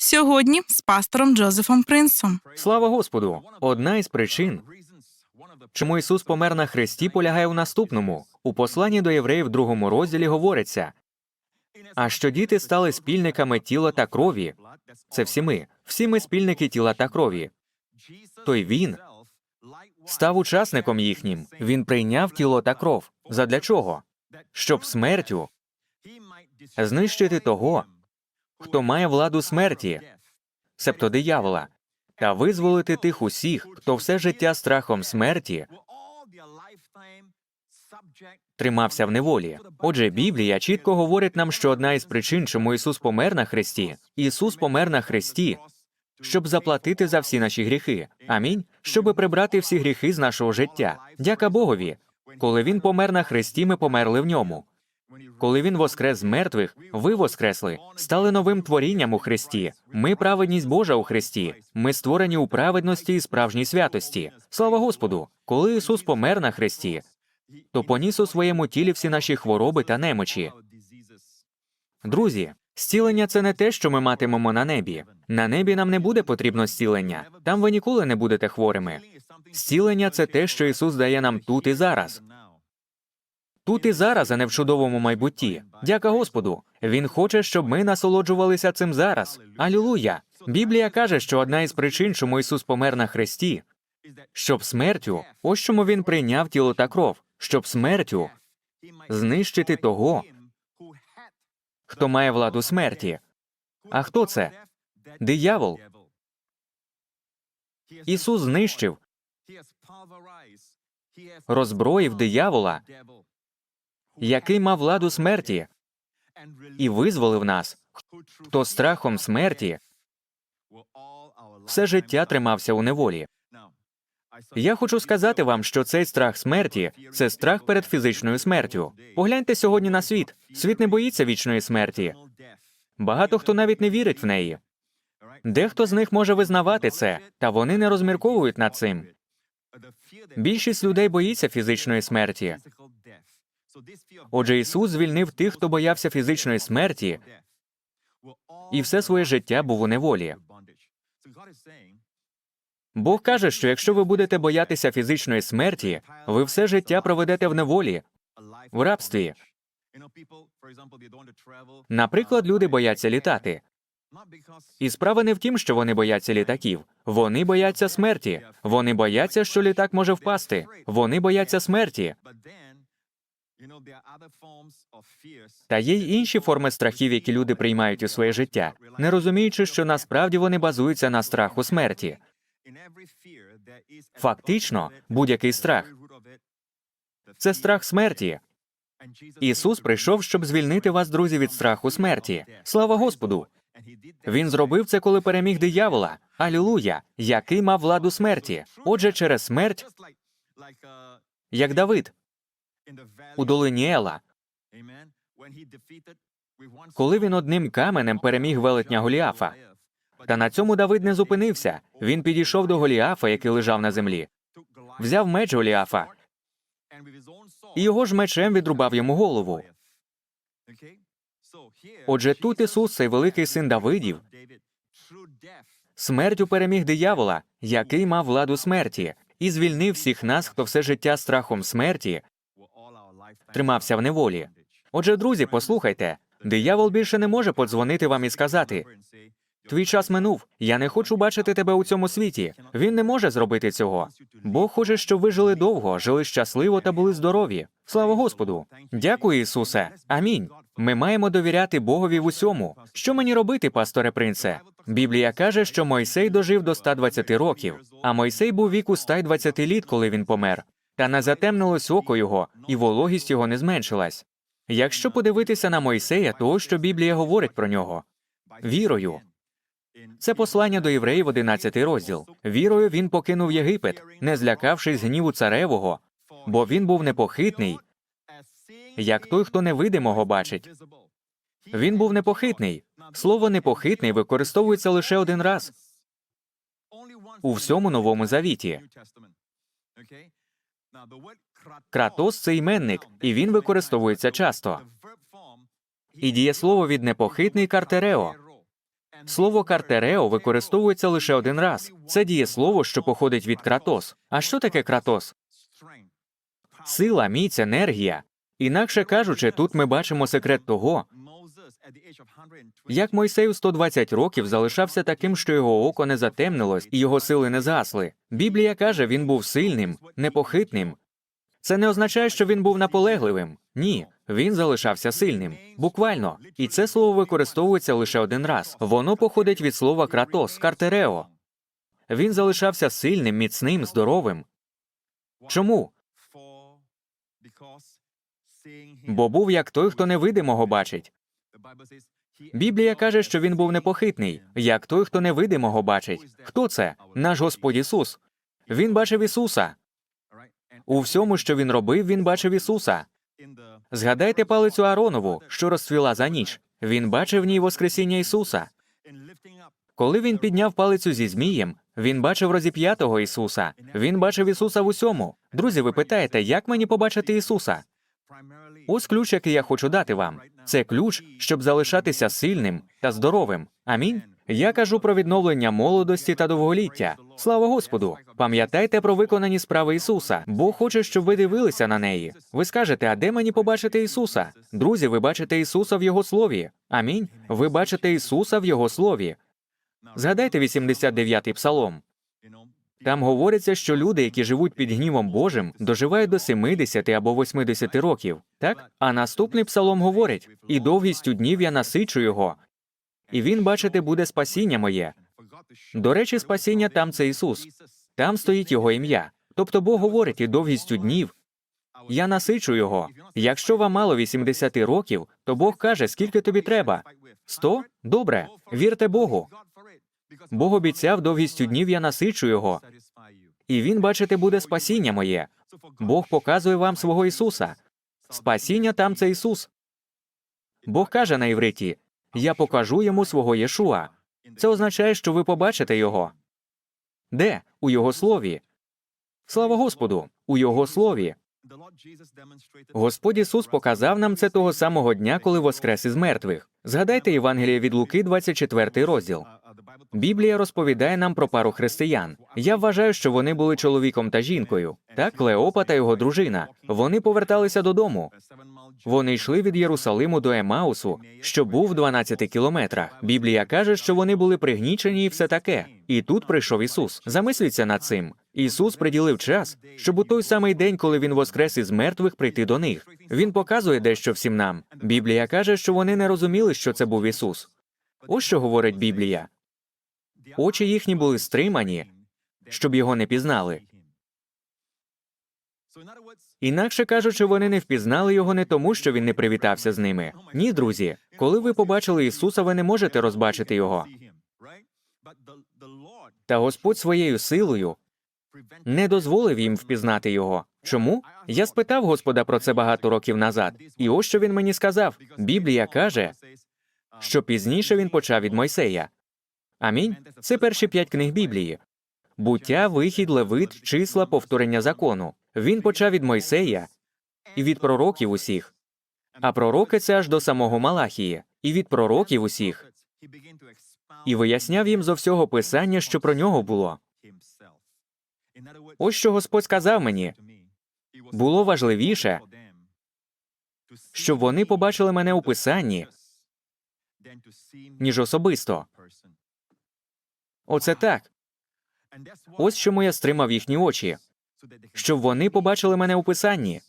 Сьогодні з пастором Джозефом Принсом. Слава Господу! Одна із причин, чому Ісус помер на хресті, полягає у наступному. У посланні до євреїв в другому розділі говориться: а що діти стали спільниками тіла та крові. Це всі ми, всі ми спільники тіла та крові. той він Став учасником їхнім. Він прийняв тіло та кров. Задля чого? Щоб смертю знищити того, хто має владу смерті, себто диявола, та визволити тих усіх, хто все життя страхом смерті тримався в неволі. Отже, Біблія чітко говорить нам, що одна із причин, чому Ісус помер на хресті, Ісус помер на хресті, щоб заплатити за всі наші гріхи. Амінь. Щоби прибрати всі гріхи з нашого життя. Дяка Богові. Коли він помер на хресті, ми померли в ньому. Коли він воскрес з мертвих, ви воскресли, стали новим творінням у Христі. Ми праведність Божа у Христі. Ми створені у праведності і справжній святості. Слава Господу! Коли Ісус помер на хресті, то поніс у своєму тілі всі наші хвороби та немочі. Друзі, зцілення це не те, що ми матимемо на небі. На небі нам не буде потрібно зцілення. Там ви ніколи не будете хворими. Зцілення це те, що Ісус дає нам тут і зараз. Тут і зараз, а не в чудовому майбутті. Дяка Господу. Він хоче, щоб ми насолоджувалися цим зараз. Алілуя! Біблія каже, що одна із причин, чому Ісус помер на хресті, щоб смертю, ось чому він прийняв тіло та кров, щоб смертю знищити того, хто має владу смерті. А хто це? Диявол. Ісус знищив, роззброїв диявола, який мав владу смерті, і визволив нас, хто страхом смерті все життя тримався у неволі. Я хочу сказати вам, що цей страх смерті це страх перед фізичною смертю. Погляньте сьогодні на світ. Світ не боїться вічної смерті. Багато хто навіть не вірить в неї. Дехто з них може визнавати це, та вони не розмірковують над цим. Більшість людей боїться фізичної смерті. Отже, Ісус звільнив тих, хто боявся фізичної смерті, і все своє життя був у неволі. Бог каже, що якщо ви будете боятися фізичної смерті, ви все життя проведете в неволі, в рабстві. Наприклад, люди бояться літати. І справа не в тім, що вони бояться літаків. Вони бояться смерті. Вони бояться, що літак може впасти. Вони бояться смерті. Та є й інші форми страхів, які люди приймають у своє життя, не розуміючи, що насправді вони базуються на страху смерті. Фактично, будь-який страх це страх смерті. Ісус прийшов, щоб звільнити вас, друзі, від страху смерті. Слава Господу! Він зробив це, коли переміг диявола. Алілуя! Який мав владу смерті. Отже, через смерть, як Давид у долині Ела, коли він одним каменем переміг велетня Голіафа. Та на цьому Давид не зупинився. Він підійшов до Голіафа, який лежав на землі, взяв меч Голіафа, і його ж мечем відрубав йому голову. Отже, тут Ісус, цей великий син Давидів, смертю переміг диявола, який мав владу смерті, і звільнив всіх нас, хто все життя страхом смерті тримався в неволі. Отже, друзі, послухайте, диявол більше не може подзвонити вам і сказати: Твій час минув. Я не хочу бачити тебе у цьому світі. Він не може зробити цього. Бог хоче, щоб ви жили довго, жили щасливо та були здорові. Слава Господу! Дякую, Ісусе. Амінь. Ми маємо довіряти Богові в усьому. Що мені робити, пасторе принце? Біблія каже, що Мойсей дожив до 120 років, а Мойсей був віку 120 літ, коли він помер. Та не затемнилось око його, і вологість його не зменшилась. Якщо подивитися на Мойсея, то ось що Біблія говорить про нього вірою. Це послання до євреїв 11 розділ. Вірою він покинув Єгипет, не злякавшись гніву царевого, бо він був непохитний, як той, хто невидимого бачить. Він був непохитний. Слово непохитний використовується лише один раз у всьому новому завіті. Кратос це іменник, і він використовується часто. І дієслово від непохитний картерео. Слово картерео використовується лише один раз. Це дієслово, що походить від кратос. А що таке кратос? Сила, міць, енергія. Інакше кажучи, тут ми бачимо секрет того, як Мойсей у 120 років залишався таким, що його око не затемнилось і його сили не згасли. Біблія каже, він був сильним, непохитним. Це не означає, що він був наполегливим. Ні, він залишався сильним. Буквально. І це слово використовується лише один раз. Воно походить від слова кратос, картерео. Він залишався сильним, міцним, здоровим. Чому? Бо був як той, хто невидимого бачить. Біблія каже, що він був непохитний, як той, хто невидимого бачить. Хто це? Наш Господь Ісус. Він бачив Ісуса. У всьому, що він робив, він бачив Ісуса. Згадайте палицю Ааронову, що розцвіла за ніч. Він бачив в ній Воскресіння Ісуса. Коли він підняв палицю зі Змієм, він бачив розіп'ятого Ісуса. Він бачив Ісуса в усьому. Друзі, ви питаєте, як мені побачити Ісуса? Ось ключ, який я хочу дати вам. Це ключ, щоб залишатися сильним та здоровим. Амінь. Я кажу про відновлення молодості та довголіття. Слава Господу! Пам'ятайте про виконані справи Ісуса. Бог хоче, щоб ви дивилися на неї. Ви скажете, а де мені побачити Ісуса? Друзі, ви бачите Ісуса в Його слові. Амінь. Ви бачите Ісуса в Його слові. Згадайте 89-й псалом. Там говориться, що люди, які живуть під гнівом Божим, доживають до 70 або 80 років. Так? А наступний псалом говорить: і довгістю днів я насичу його, і він, бачите, буде спасіння моє. До речі, спасіння там це Ісус. Там стоїть його ім'я. Тобто Бог говорить, і довгістю днів я насичу його. Якщо вам мало 80 років, то Бог каже, скільки тобі треба. 100? Добре, вірте Богу. Бог обіцяв довгістю днів я насичу його. І він, бачите, буде спасіння моє. Бог показує вам свого Ісуса. Спасіння там це Ісус. Бог каже на івриті: Я покажу йому свого Єшуа. Це означає, що ви побачите його. Де? У його слові. Слава Господу! У його слові. Господь Ісус показав нам це того самого дня, коли воскрес із мертвих. Згадайте Євангеліє від Луки, 24 розділ. Біблія розповідає нам про пару християн. Я вважаю, що вони були чоловіком та жінкою. Так, Клеопа та його дружина. Вони поверталися додому. Вони йшли від Єрусалиму до Емаусу, що був в 12 кілометрах. Біблія каже, що вони були пригнічені і все таке. І тут прийшов Ісус. Замисліться над цим. Ісус приділив час, щоб у той самий день, коли він воскрес із мертвих, прийти до них. Він показує дещо всім нам. Біблія каже, що вони не розуміли, що це був Ісус. Ось що говорить Біблія. Очі їхні були стримані, щоб його не пізнали. Інакше кажучи, вони не впізнали його не тому, що він не привітався з ними. Ні, друзі, коли ви побачили Ісуса, ви не можете розбачити його. Та Господь своєю силою не дозволив їм впізнати його. Чому? Я спитав Господа про це багато років назад, і ось що він мені сказав. Біблія каже, що пізніше він почав від Мойсея. Амінь. Це перші п'ять книг Біблії. Буття, вихід, левит, числа, повторення закону. Він почав від Мойсея і від пророків усіх. А пророки це аж до самого Малахії, і від пророків усіх. І виясняв їм зо всього писання, що про нього було. Ось що Господь сказав мені. Було важливіше, щоб вони побачили мене у писанні, ніж особисто. Оце так. Ось чому я стримав їхні очі, щоб вони побачили мене у писанні.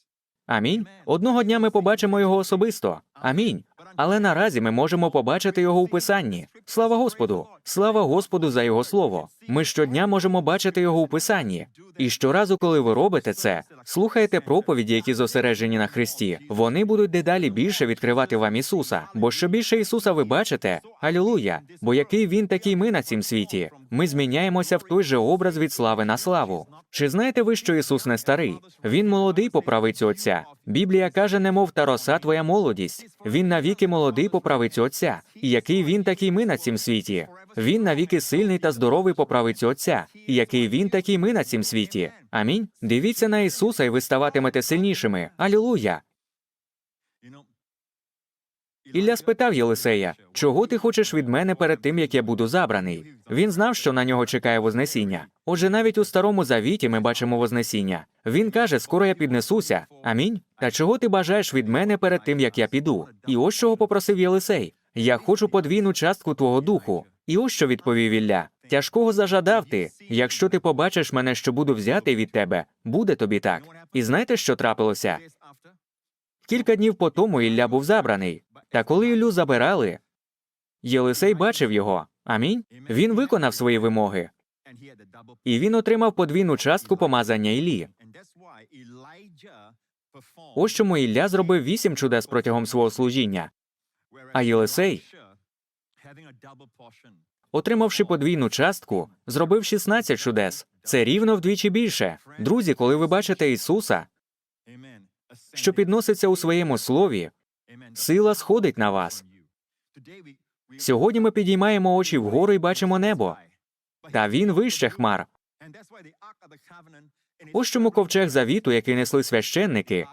Амінь. Одного дня ми побачимо його особисто. Амінь. Але наразі ми можемо побачити його у писанні. Слава Господу! Слава Господу за його слово. Ми щодня можемо бачити його у писанні. І щоразу, коли ви робите це, слухайте проповіді, які зосереджені на Христі. Вони будуть дедалі більше відкривати вам Ісуса. Бо що більше Ісуса ви бачите, алілуя! Бо який він, такий ми на цім світі. Ми зміняємося в той же образ від слави на славу. Чи знаєте ви, що Ісус не старий? Він молодий по правицю Отця. Біблія каже, немов та роса твоя молодість. Він навіки молодий по правицю Отця. Який він, такий ми на цім світі. Він навіки сильний та здоровий по правицю Отця. Який він, такий ми на цім світі. Амінь. Дивіться на Ісуса, і ви ставатимете сильнішими. Алілуя! Ілля спитав Єлисея, чого ти хочеш від мене перед тим, як я буду забраний? Він знав, що на нього чекає Вознесіння. Отже, навіть у старому завіті ми бачимо Вознесіння. Він каже: скоро я піднесуся. Амінь. Та чого ти бажаєш від мене перед тим, як я піду? І ось чого попросив Єлисей. Я хочу подвійну частку твого духу. І ось що відповів Ілля. Тяжкого зажадав ти. Якщо ти побачиш мене, що буду взятий від тебе, буде тобі так. І знаєте, що трапилося? Кілька днів по тому Ілля був забраний. Та коли Іллю забирали, Єлисей бачив його. Амінь. Він виконав свої вимоги, і він отримав подвійну частку помазання Іллі. Ось чому Ілля зробив вісім чудес протягом свого служіння. А Єлисей, Отримавши подвійну частку, зробив 16 чудес. Це рівно вдвічі більше. Друзі, коли ви бачите Ісуса, що підноситься у своєму слові, сила сходить на вас. Сьогодні ми підіймаємо очі вгору і бачимо небо. Та він вище хмар. Ось чому ковчег завіту, який несли священники,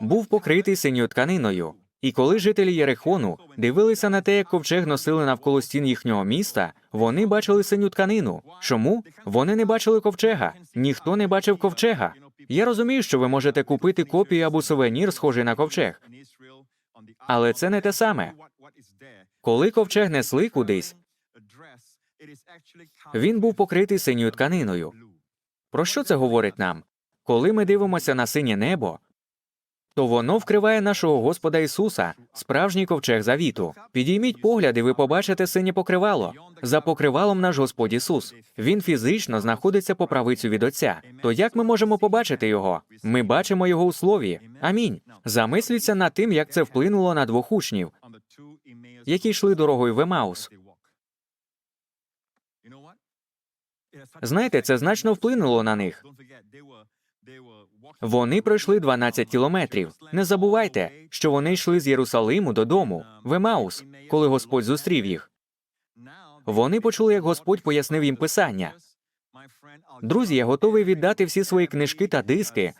був покритий синьою тканиною. І коли жителі Єрихону дивилися на те, як ковчег носили навколо стін їхнього міста, вони бачили синю тканину. Чому? Вони не бачили ковчега. Ніхто не бачив ковчега. Я розумію, що ви можете купити копію або сувенір, схожий на ковчег. Але це не те саме. Коли ковчег несли кудись, він був покритий синьою тканиною. Про що це говорить нам? Коли ми дивимося на синє небо, то воно вкриває нашого Господа Ісуса, справжній ковчег завіту. Підійміть погляд, і ви побачите синє покривало. За покривалом наш Господь Ісус. Він фізично знаходиться по правицю від Отця. То як ми можемо побачити його? Ми бачимо його у слові. Амінь. Замисліться над тим, як це вплинуло на двох учнів, які йшли дорогою в Емаус. Знаєте, це значно вплинуло на них. Вони пройшли 12 кілометрів. Не забувайте, що вони йшли з Єрусалиму додому, в Емаус, коли Господь зустрів їх. Вони почули, як Господь пояснив їм писання. Друзі, я готовий віддати всі свої книжки та диски,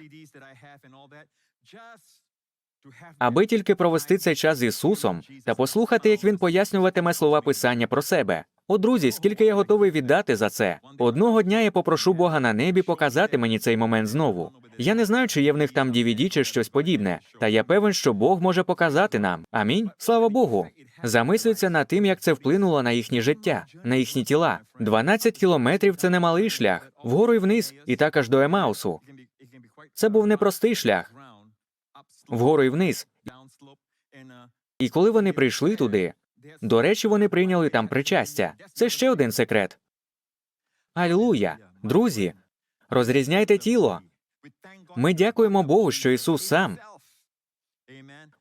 аби тільки провести цей час з Ісусом та послухати, як він пояснюватиме слова Писання про себе. О, друзі, скільки я готовий віддати за це. Одного дня я попрошу Бога на небі показати мені цей момент знову. Я не знаю, чи є в них там DVD чи щось подібне, та я певен, що Бог може показати нам. Амінь. Слава Богу. Замислються над тим, як це вплинуло на їхнє життя, на їхні тіла. 12 кілометрів це немалий шлях, вгору і вниз, і так аж до Емаусу. Це був непростий шлях, вгору і вниз. І коли вони прийшли туди, до речі, вони прийняли там причастя. Це ще один секрет. Алілуя! Друзі, розрізняйте тіло. Ми дякуємо Богу, що Ісус сам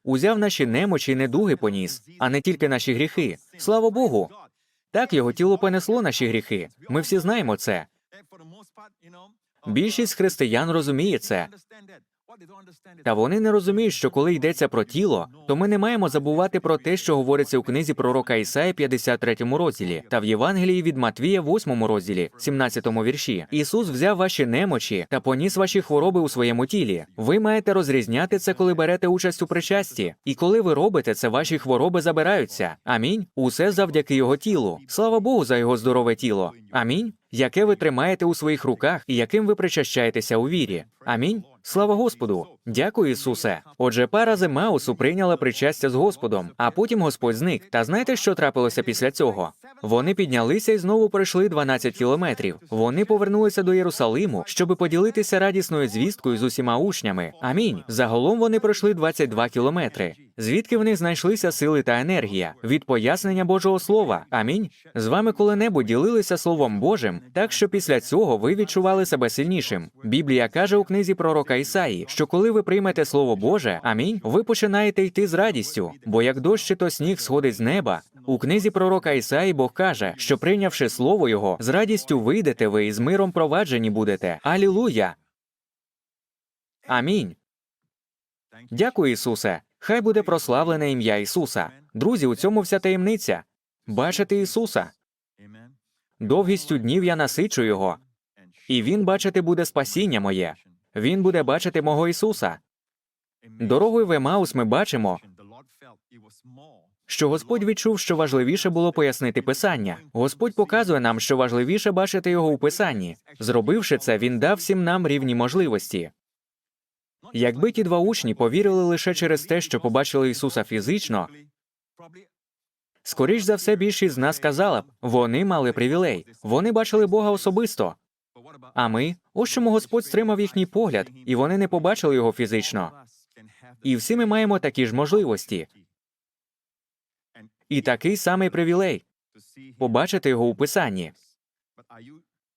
узяв наші немочі і недуги поніс, а не тільки наші гріхи. Слава Богу! Так його тіло понесло наші гріхи. Ми всі знаємо це. Більшість християн розуміє це. Та вони не розуміють, що коли йдеться про тіло, то ми не маємо забувати про те, що говориться у книзі пророка Ісаї 53 розділі та в Євангелії від Матвія 8 розділі, 17 вірші. Ісус взяв ваші немочі та поніс ваші хвороби у своєму тілі. Ви маєте розрізняти це, коли берете участь у причасті. І коли ви робите це, ваші хвороби забираються. Амінь. Усе завдяки його тілу. Слава Богу, за його здорове тіло. Амінь. Яке ви тримаєте у своїх руках і яким ви причащаєтеся у вірі. Амінь. Слава Господу! Дякую, Ісусе. Отже, пара з Емаусу прийняла причастя з Господом, а потім Господь зник. Та знаєте, що трапилося після цього? Вони піднялися і знову пройшли 12 кілометрів. Вони повернулися до Єрусалиму, щоби поділитися радісною звісткою з усіма учнями. Амінь. Загалом вони пройшли 22 кілометри. Звідки в них знайшлися сили та енергія? Від пояснення Божого Слова. Амінь. З вами коли-небудь ділилися Словом Божим, так що після цього ви відчували себе сильнішим. Біблія каже у книзі пророка Ісаї, що коли ви приймете Слово Боже, амінь, ви починаєте йти з радістю, бо як дощ то сніг сходить з неба. У книзі пророка Ісаї Бог каже, що прийнявши слово Його, з радістю вийдете ви і з миром проваджені будете. Алілуя! Амінь. Дякую, Ісусе. Хай буде прославлене ім'я Ісуса. Друзі, у цьому вся таємниця. Бачити Ісуса. Довгістю днів я насичу Його, і Він бачити буде спасіння моє. Він буде бачити мого Ісуса. Дорогою в Емаус ми бачимо, що Господь відчув, що важливіше було пояснити писання. Господь показує нам, що важливіше бачити його у писанні. Зробивши це, він дав всім нам рівні можливості. Якби ті два учні повірили лише через те, що побачили Ісуса фізично, скоріш за все більшість з нас сказала б, вони мали привілей, вони бачили Бога особисто. А ми, ось чому Господь стримав їхній погляд, і вони не побачили його фізично. І всі ми маємо такі ж можливості. І такий самий привілей побачити його у писанні.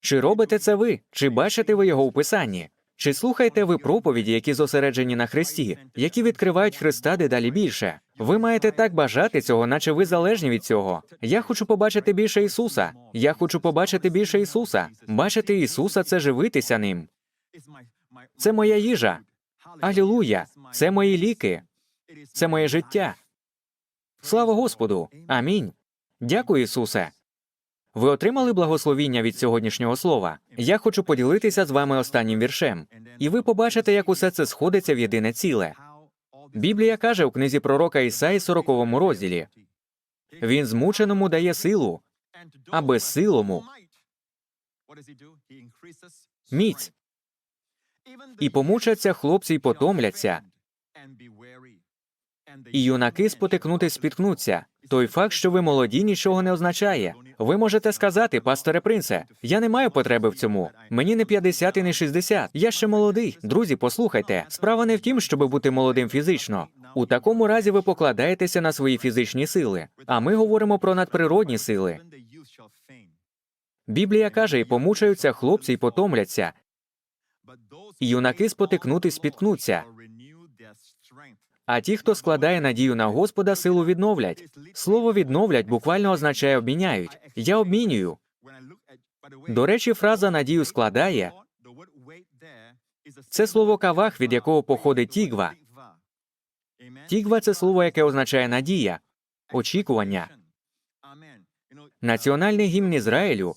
Чи робите це ви? Чи бачите ви його у писанні? Чи слухаєте ви проповіді, які зосереджені на Христі, які відкривають Христа дедалі більше? Ви маєте так бажати цього, наче ви залежні від цього. Я хочу побачити більше Ісуса. Я хочу побачити більше Ісуса. Бачити Ісуса це живитися ним. Це моя їжа. Алілуя! Це мої ліки. Це моє життя. Слава Господу! Амінь. Дякую, Ісусе. Ви отримали благословіння від сьогоднішнього слова. Я хочу поділитися з вами останнім віршем, і ви побачите, як усе це сходиться в єдине ціле. Біблія каже у книзі пророка Ісаї 40 розділі: Він змученому дає силу, а безсилому міць. І помучаться хлопці й потомляться, і юнаки спотикнути спіткнуться. Той факт, що ви молоді, нічого не означає. Ви можете сказати, пасторе принце, я не маю потреби в цьому. Мені не 50 і не 60. Я ще молодий. Друзі, послухайте. Справа не в тім, щоб бути молодим фізично. У такому разі ви покладаєтеся на свої фізичні сили. А ми говоримо про надприродні сили. Біблія каже, і помучаються хлопці й потомляться, і юнаки спотикнути спіткнуться. А ті, хто складає надію на Господа, силу відновлять. Слово відновлять буквально означає обміняють. Я обмінюю. До речі, фраза надію складає це слово кавах, від якого походить тігва. Тігва це слово, яке означає надія, очікування. Національний гімн Ізраїлю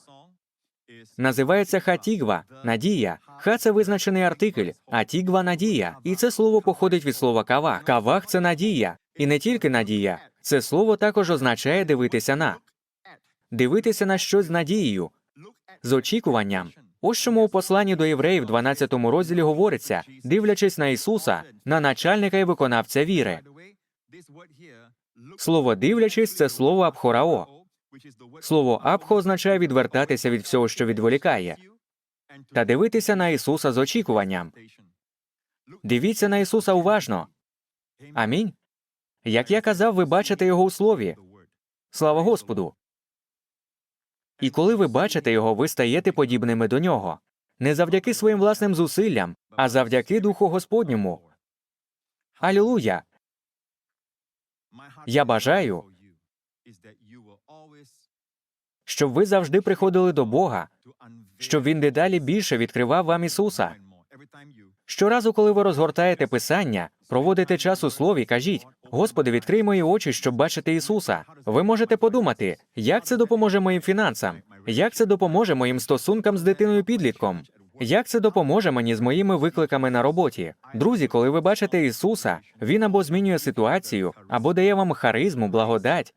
називається хатігва надія. Ха це визначений артикль, а тігва надія. І це слово походить від слова кавах. Кавах це надія. І не тільки надія. Це слово також означає дивитися на дивитися на щось з надією, з очікуванням. Ось чому у посланні до євреїв, 12 розділі говориться, дивлячись на Ісуса, на начальника і виконавця віри. Слово дивлячись це слово абхорао. Слово абхо означає відвертатися від всього, що відволікає, та дивитися на Ісуса з очікуванням. Дивіться на Ісуса уважно. Амінь. Як я казав, ви бачите його у слові. Слава Господу. І коли ви бачите його, ви стаєте подібними до нього. Не завдяки своїм власним зусиллям, а завдяки Духу Господньому. Алілуя! Я бажаю, щоб ви завжди приходили до Бога, щоб він дедалі більше відкривав вам Ісуса. Щоразу, коли ви розгортаєте писання, проводите час у слові, кажіть: Господи, відкрий мої очі, щоб бачити Ісуса. Ви можете подумати, як це допоможе моїм фінансам, як це допоможе моїм стосункам з дитиною підлітком. Як це допоможе мені з моїми викликами на роботі? Друзі, коли ви бачите Ісуса, Він або змінює ситуацію, або дає вам харизму, благодать,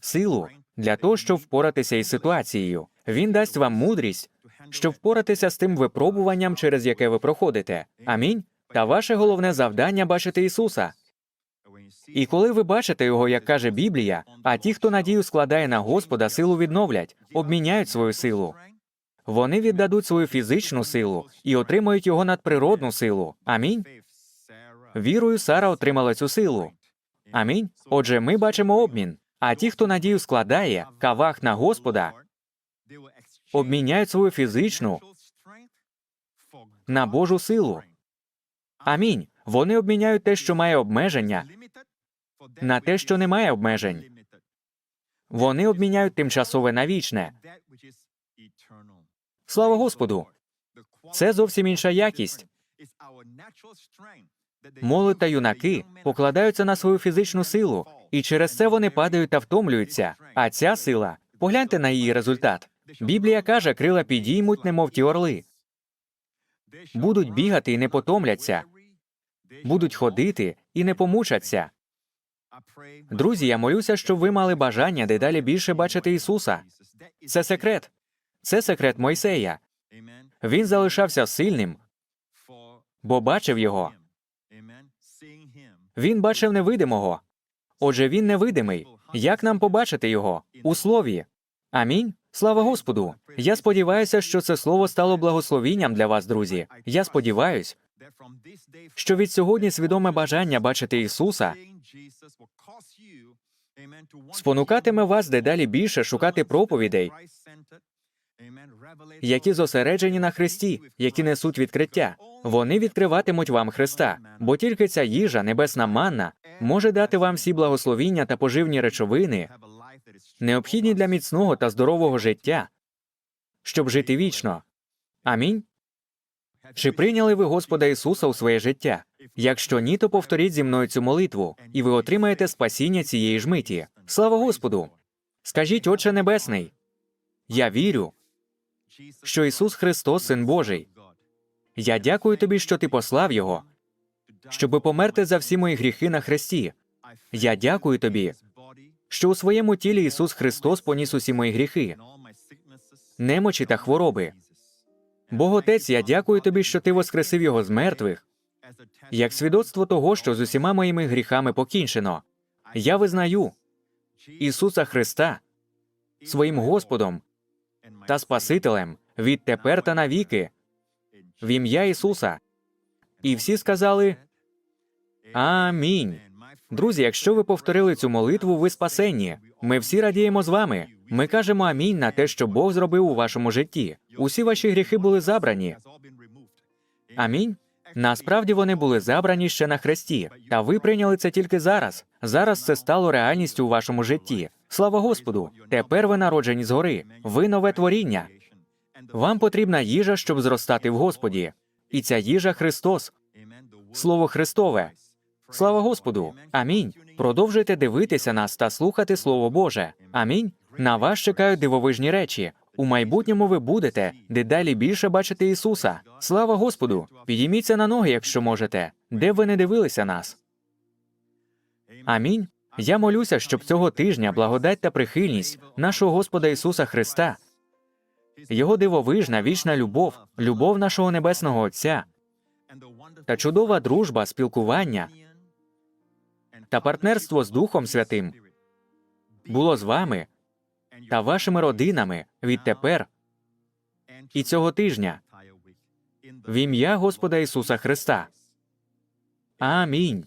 силу для того, щоб впоратися із ситуацією. Він дасть вам мудрість, щоб впоратися з тим випробуванням, через яке ви проходите. Амінь. Та ваше головне завдання бачити Ісуса. І коли ви бачите його, як каже Біблія, а ті, хто надію складає на Господа, силу відновлять, обміняють свою силу. Вони віддадуть свою фізичну силу і отримають його надприродну силу. Амінь. Вірою Сара отримала цю силу. Амінь. Отже, ми бачимо обмін. А ті, хто надію складає, кавах на Господа, обміняють свою фізичну на Божу силу. Амінь. Вони обміняють те, що має обмеження, на те, що не має обмежень. Вони обміняють тимчасове на вічне. Слава Господу! Це зовсім інша якість. Молодь та юнаки покладаються на свою фізичну силу, і через це вони падають та втомлюються. А ця сила, погляньте на її результат. Біблія каже, крила підіймуть, немов ті орли. Будуть бігати і не потомляться, будуть ходити і не помучаться. Друзі, я молюся, щоб ви мали бажання дедалі більше бачити Ісуса. Це секрет. Це секрет Мойсея. Він залишався сильним, бо бачив його. Він бачив невидимого. Отже, він невидимий. Як нам побачити його? У слові. Амінь. Слава Господу. Я сподіваюся, що це слово стало благословінням для вас, друзі. Я сподіваюся, що від сьогодні свідоме бажання бачити Ісуса спонукатиме вас дедалі більше шукати проповідей, які зосереджені на Христі, які несуть відкриття. Вони відкриватимуть вам Христа, бо тільки ця їжа, небесна манна, може дати вам всі благословіння та поживні речовини, необхідні для міцного та здорового життя, щоб жити вічно. Амінь. Чи прийняли ви Господа Ісуса у своє життя? Якщо ні, то повторіть зі мною цю молитву, і ви отримаєте спасіння цієї ж миті. Слава Господу! Скажіть, Отче Небесний, я вірю, що Ісус Христос, Син Божий. Я дякую тобі, що ти послав Його, щоби померти за всі мої гріхи на хресті. Я дякую тобі, що у своєму тілі Ісус Христос поніс усі мої гріхи, немочі та хвороби. Бог Отець, я дякую тобі, що ти воскресив його з мертвих, як свідоцтво того, що з усіма моїми гріхами покінчено. Я визнаю Ісуса Христа своїм Господом та Спасителем відтепер та навіки, в ім'я Ісуса. І всі сказали Амінь. Друзі, якщо ви повторили цю молитву, ви спасенні. Ми всі радіємо з вами. Ми кажемо амінь на те, що Бог зробив у вашому житті. Усі ваші гріхи були забрані. Амінь. Насправді вони були забрані ще на хресті, та ви прийняли це тільки зараз. Зараз це стало реальністю у вашому житті. Слава Господу! Тепер ви народжені згори. Ви нове творіння. Вам потрібна їжа, щоб зростати в Господі. І ця їжа Христос, Слово Христове. Слава Господу! Амінь. Продовжуйте дивитися нас та слухати Слово Боже. Амінь. На вас чекають дивовижні речі. У майбутньому ви будете дедалі більше бачити Ісуса. Слава Господу! Підійміться на ноги, якщо можете, де б ви не дивилися нас. Амінь. Я молюся, щоб цього тижня благодать та прихильність нашого Господа Ісуса Христа, Його дивовижна вічна любов, любов нашого Небесного Отця та чудова дружба, спілкування та партнерство з Духом Святим було з вами та вашими родинами відтепер і цього тижня в ім'я Господа Ісуса Христа. Амінь.